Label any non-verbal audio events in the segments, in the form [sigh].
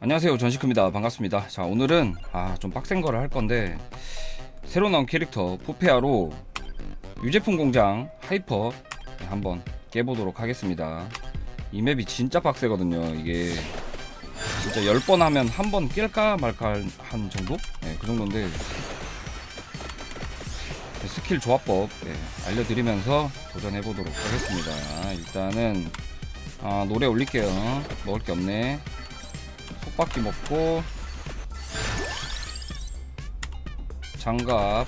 안녕하세요. 전시크입니다. 반갑습니다. 자 오늘은 아 좀 빡센 거를 할 건데 새로 나온 캐릭터 푸페아로 유제품 공장 하이퍼 한번 깨보도록 하겠습니다. 이 맵이 진짜 빡세거든요 이게. 진짜 10번 하면 한 번 깰까 말까 한 정도? 네, 그 정도인데. 네, 스킬 조합법 네, 알려드리면서 도전해보도록 하겠습니다. 일단은 아, 노래 올릴게요. 먹을 게 없네 속바퀴 먹고 장갑.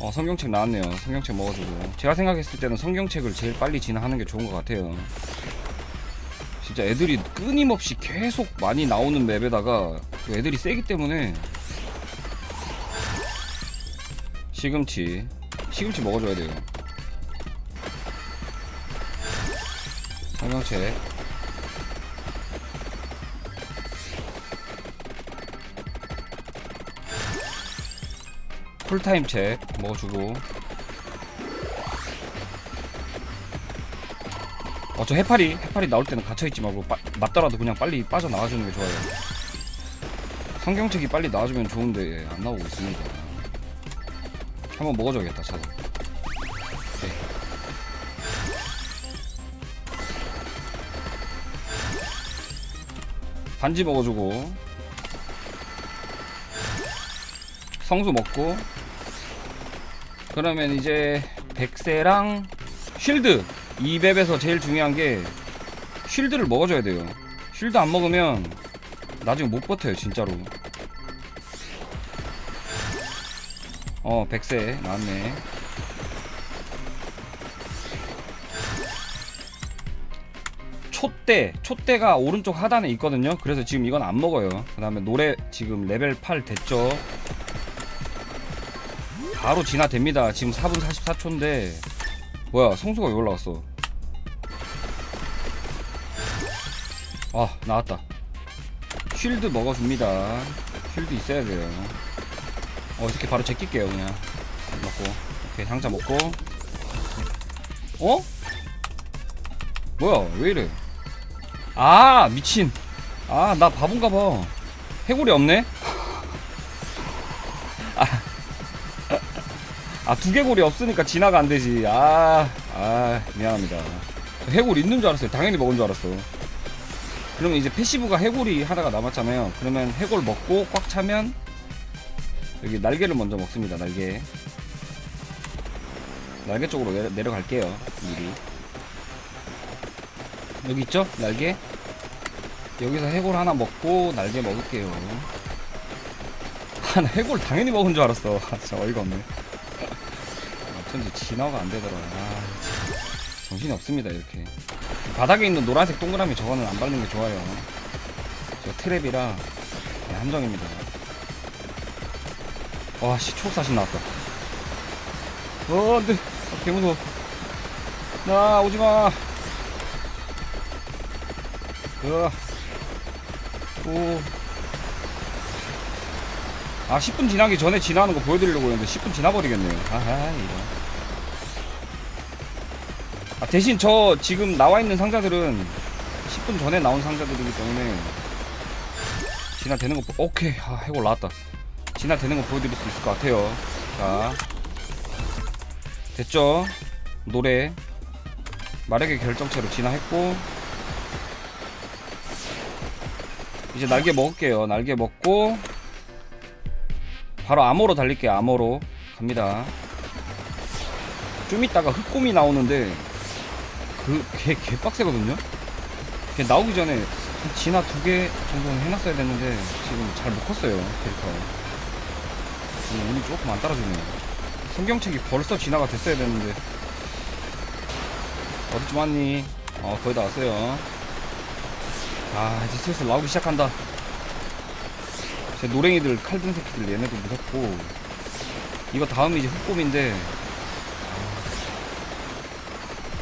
어 성경책 나왔네요. 성경책 먹어주고. 제가 생각했을 때는 성경책을 제일 빨리 진화하는 게 좋은 것 같아요. 진짜 애들이 끊임없이 계속 많이 나오는 맵에다가 또 애들이 세기 때문에 시금치 시금치 먹어줘야 돼요. 성경책 쿨타임 책 먹어주고. 어 저 해파리 해파리 나올 때는 갇혀있지 말고 빠, 맞더라도 그냥 빨리 빠져나와주는 게 좋아요. 성경책이 빨리 나와주면 좋은데 안 나오고 있습니다. 한번 먹어줘야겠다 차도. 반지 먹어주고 성수 먹고. 그러면 이제 백세랑 쉴드. 이 맵에서 제일 중요한 게 쉴드를 먹어줘야 돼요. 쉴드 안 먹으면 나중에 못 버텨요 진짜로. 어 백세. 나왔네. 촛대. 촛대가 오른쪽 하단에 있거든요. 그래서 지금 이건 안 먹어요. 그 다음에 노래 지금 레벨 8 됐죠 바로 진화됩니다. 지금 4분 44초인데 뭐야 성수가 왜 올라왔어? 아 나왔다. 쉴드 먹어줍니다. 쉴드 있어야 돼요. 어 이렇게 바로 제낄게요 그냥 먹고 오케이 상자 먹고 어? 뭐야 왜 이래? 아 미친. 아 나 바본가봐. 해골이 없네? [laughs] 아 두개골이 없으니까 진화가 안 되지. 아, 아 미안합니다. 해골 있는 줄 알았어요. 당연히 먹은 줄 알았어. 그러면 이제 패시브가 해골이 하나가 남았잖아요. 그러면 해골 먹고 꽉 차면 여기 날개를 먼저 먹습니다 날개. 날개 쪽으로 내려, 내려갈게요 미리. 여기 있죠? 날개? 여기서 해골 하나 먹고 날개 먹을게요. [laughs] 하나 해골 당연히 먹은 줄 알았어. [laughs] 진짜 어이가 없네 어쩐지 진화가 안 되더라. 아, 정신이 없습니다 이렇게. 바닥에 있는 노란색 동그라미 저거는 안 밟는 게 좋아요. 저 트랩이라 네, 함정입니다. 와, 씨, 초록사신 나왔다. 어, 안 돼. 아, 개 무서워. 나, 오지 마. 으아. 오. 아 10분 지나기 전에 지나는 거 보여드리려고 했는데 10분 지나버리겠네요 아하 아 대신 저 지금 나와 있는 상자들은 10분 전에 나온 상자들이기 때문에 진화되는 거 보... 오케이. 아 해골 나왔다. 진화되는 거 보여드릴 수 있을 것 같아요. 자. 됐죠? 노래. 마력의 결정체로 진화했고. 이제 날개 먹을게요. 날개 먹고. 바로 암호로 달릴게요. 암호로. 갑니다. 좀 있다가 흑곰이 나오는데 그걔 개빡세거든요? 걔 나오기 전에 진화 두 개 정도는 해놨어야 됐는데 지금 잘 못 컸어요 캐릭터. 지금 운이 조금 안 따라주네요. 성경책이 벌써 진화가 됐어야 됐는데. 어디쯤 왔니? 어 거의 다 왔어요. 아 이제 슬슬 나오기 시작한다. 제 노랭이들 칼든 새끼들 얘네도 무섭고. 이거 다음이 이제 흑곰인데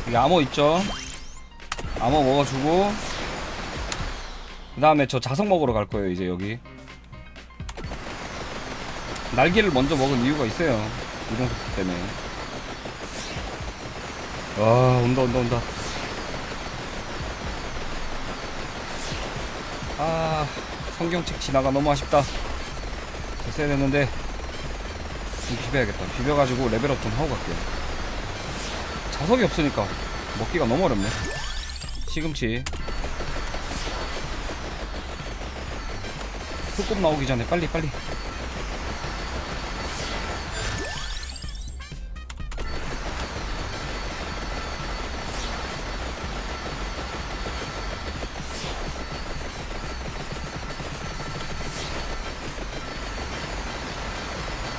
여기 암호 있죠? 암호 먹어주고. 그 다음에 저 자석 먹으러 갈 거예요 이제 여기. 날개를 먼저 먹은 이유가 있어요 이동 속도 때문에. 와 온다 온다 온다. 아 성경책 지나가 너무 아쉽다. 됐어야 됐는데 좀 비벼야겠다. 비벼가지고 레벨업 좀 하고 갈게요 자석이 없으니까 먹기가 너무 어렵네. 시금치. 흑곰 나오기 전에 빨리 빨리.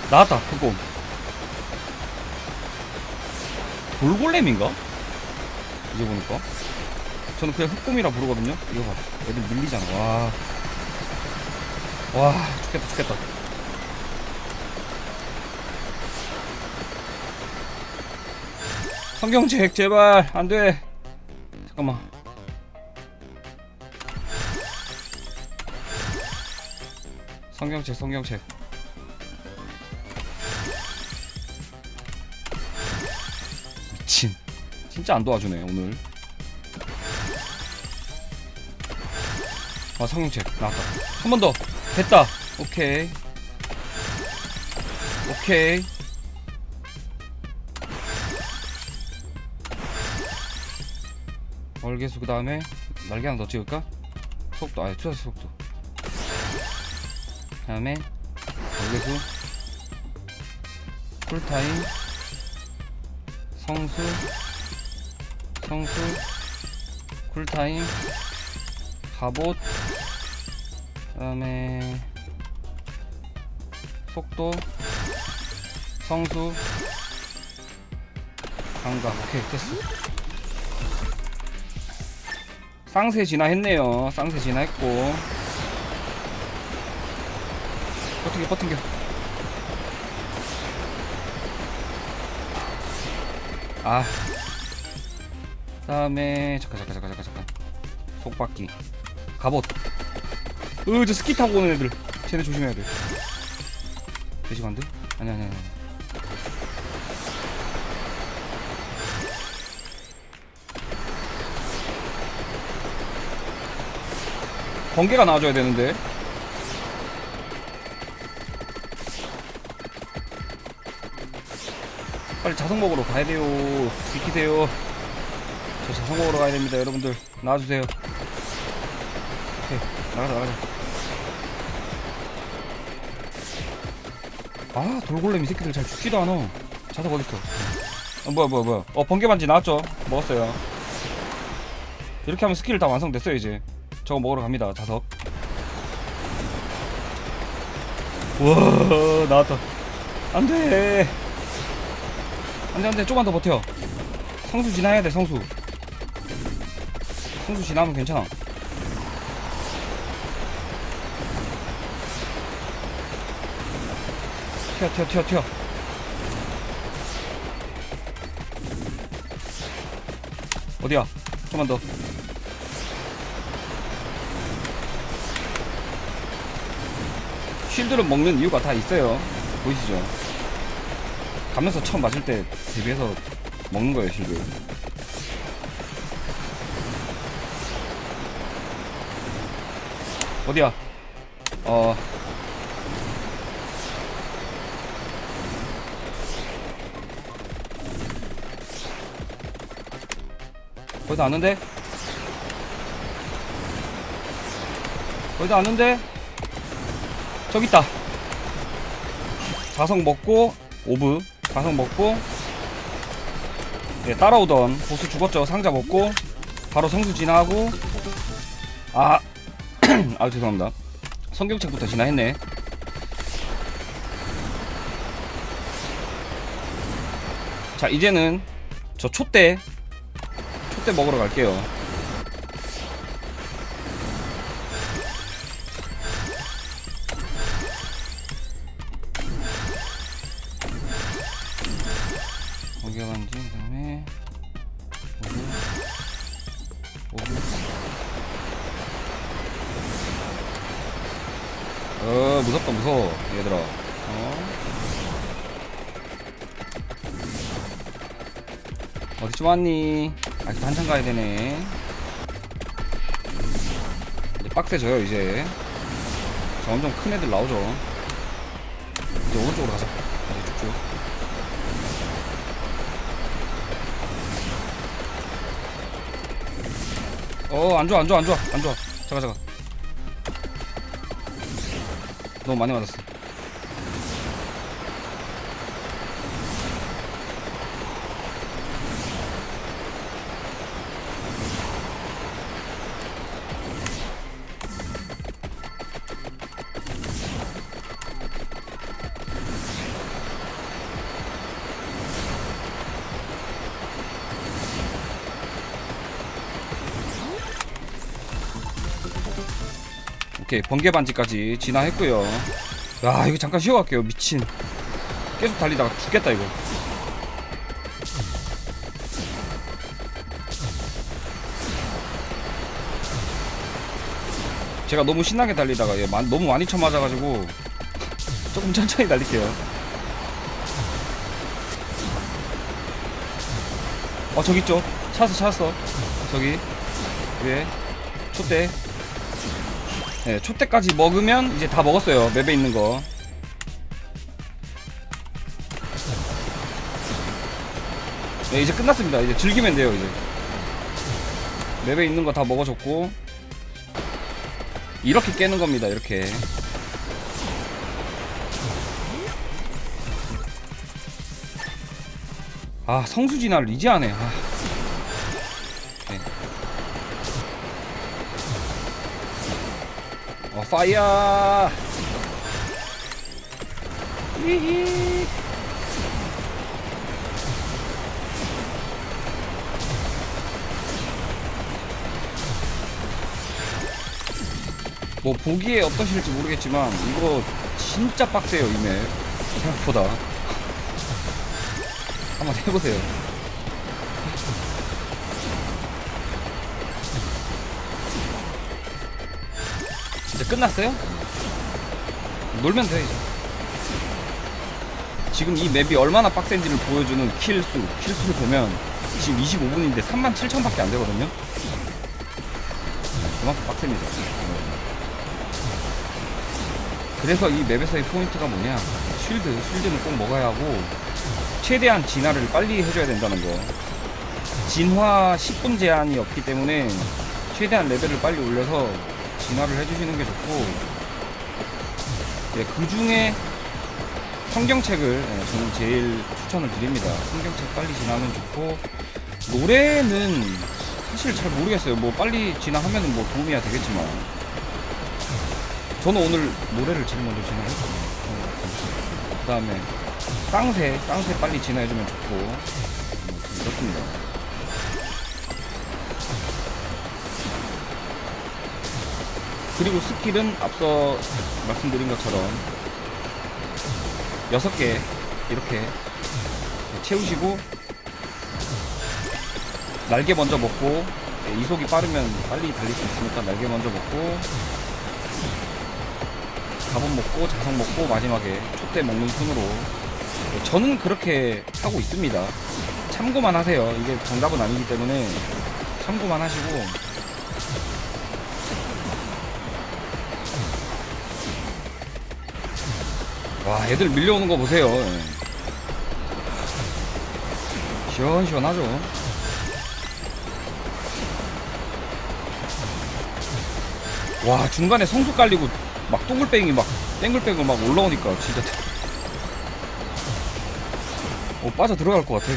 나왔다 흑곰 돌골렘인가? 이제 보니까. 저는 그냥 흑곰이라 부르거든요. 이거 봐. 애들 밀리잖아. 와. 와 죽겠다 죽겠다. 성경책 제발. 안돼. 잠깐만. 성경책 성경책 진짜 안 도와주네 오늘. 아 성경책 나왔다. 한 번 더. 됐다. 오케이. 오케이. 월계수 그 다음에 날개 하나 더 찍을까? 속도 아니 투자 속도. 그 다음에 월계수. 쿨타임. 성수 성수 쿨타임 갑옷 그 다음에 속도 성수 감각 오케이 됐어. 쌍세 진화했네요. 쌍세 진화했고. 버팅겨 버팅겨 아. 그 다음에 잠깐 잠깐 잠깐 잠깐 잠깐. 속바퀴 갑옷. 으저 스키 타고 오는 애들. 쟤네 조심해야 돼. 돼지가 안 돼? 아니 아니 아니. 번개가 나와줘야 되는데. 빨리 자석 먹으러 가야 돼요. 비키세요 저 자석 먹으러 가야 됩니다. 여러분들 나와주세요. 오케이 나가자 나가자. 아 돌골렘 이 새끼들 잘 죽지도 않아. 자석 어딨어? 어, 뭐야 뭐야 뭐야. 어 번개반지 나왔죠? 먹었어요. 이렇게 하면 스킬 다 완성됐어요 이제. 저거 먹으러 갑니다 자석. 우와 나왔다. 안돼. 안돼 안돼. 조금만 더 버텨. 성수 지나야 돼 성수 성수 지나면 괜찮아. 튀어 튀어 튀어 튀어. 어디야? 좀만 더. 쉴드를 먹는 이유가 다 있어요. 보이시죠? 가면서 처음 맞을 때 대비해서 먹는 거예요 쉴드 어디야 어 거기다 왔는데? 거기다 왔는데? 저기 있다. 자석 먹고 오브 자석 먹고 네, 따라오던 보스 죽었죠. 상자 먹고 바로 성수 진화하고 아, 아 죄송합니다. 성경책부터 진화했네. 자 이제는 저 촛대 촛대 먹으러 갈게요. 어 무섭다 무서워 얘들아. 어. 어디쯤 왔니? 아직도 한참 가야 되네. 이제 빡세져요 이제. 점점 큰 애들 나오죠. 이제 오른쪽으로 가자. 이제 쭉쭉. 어 안좋아 안좋아 안좋아. 안좋아. 잠깐 잠깐 너무 많이 맞았어 오케이 번개 반지까지 진화했고요. 야 이거 잠깐 쉬어갈게요 미친. 계속 달리다가 죽겠다 이거. 제가 너무 신나게 달리다가 얘 마- 너무 많이 쳐맞아가지고 조금 천천히 달릴게요. 어 저기 있죠? 찾았어 찾았어. 저기. 위에 촛대 네, 촛대까지 먹으면 이제 다 먹었어요. 맵에 있는 거. 네, 이제 끝났습니다. 이제 즐기면 돼요, 이제. 맵에 있는 거 다 먹어줬고. 이렇게 깨는 겁니다, 이렇게. 아, 성수진화를 이제 하네. 아. 어, 파이어! 히히. 뭐 보기에 어떠실지 모르겠지만 이거 진짜 빡세요 이맵 생각보다 한번 해보세요 이제 끝났어요? 놀면 돼 이제. 지금 이 맵이 얼마나 빡센지를 보여주는 킬수 킬수를 보면 지금 25분인데 37,000밖에 안 되거든요? 네, 그만큼 빡셉니다. 그래서 이 맵에서의 포인트가 뭐냐? 쉴드 쉴드는 꼭 먹어야 하고 최대한 진화를 빨리 해줘야 된다는 거. 진화 10분 제한이 없기 때문에 최대한 레벨을 빨리 올려서 진화를 해주시는 게 좋고 네, 그 중에 성경책을 네, 저는 제일 추천을 드립니다. 성경책 빨리 진화하면 좋고 노래는 사실 잘 모르겠어요. 뭐 빨리 진화하면 뭐 도움이야 되겠지만 저는 오늘 노래를 제일 먼저 진화했거든요. 그 다음에 쌍새 쌍새 빨리 진화해주면 좋고 뭐 그렇습니다 그리고 스킬은 앞서 말씀드린 것처럼 6개 이렇게 채우시고 날개 먼저 먹고 예, 이속이 빠르면 빨리 달릴 수 있으니까 날개 먼저 먹고 갑옷 먹고 자석 먹고 마지막에 촛대 먹는 순으로. 예, 저는 그렇게 하고 있습니다. 참고만 하세요. 이게 정답은 아니기 때문에 참고만 하시고 와 애들 밀려오는 거 보세요 예. 시원시원하죠 와 중간에 성수 깔리고 막 동글뱅이 막 땡글땡글 막 올라오니까 진짜 어 빠져 들어갈 것 같아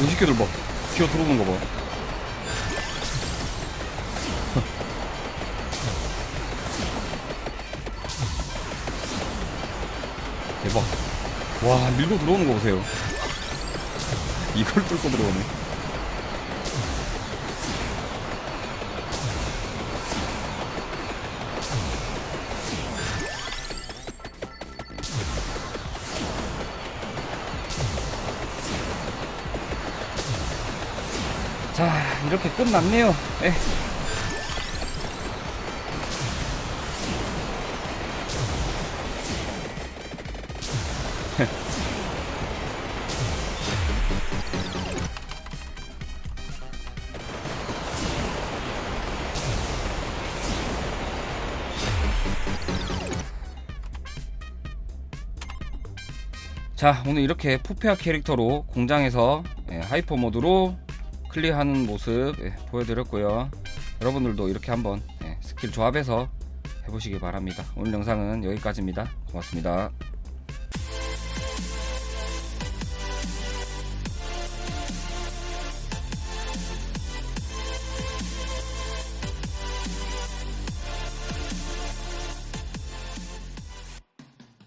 이 새끼들 막 기어 들어오는 거 봐. 대박. 와, 밀고 들어오는 거 보세요. 이걸 뚫고 들어오네. 자, 이렇게 끝났네요. 예. 자 오늘 이렇게 포페아 캐릭터로 공장에서 예, 하이퍼 모드로 클리어하는 모습 예, 보여드렸고요. 여러분들도 이렇게 한번 예, 스킬 조합해서 해보시기 바랍니다. 오늘 영상은 여기까지입니다. 고맙습니다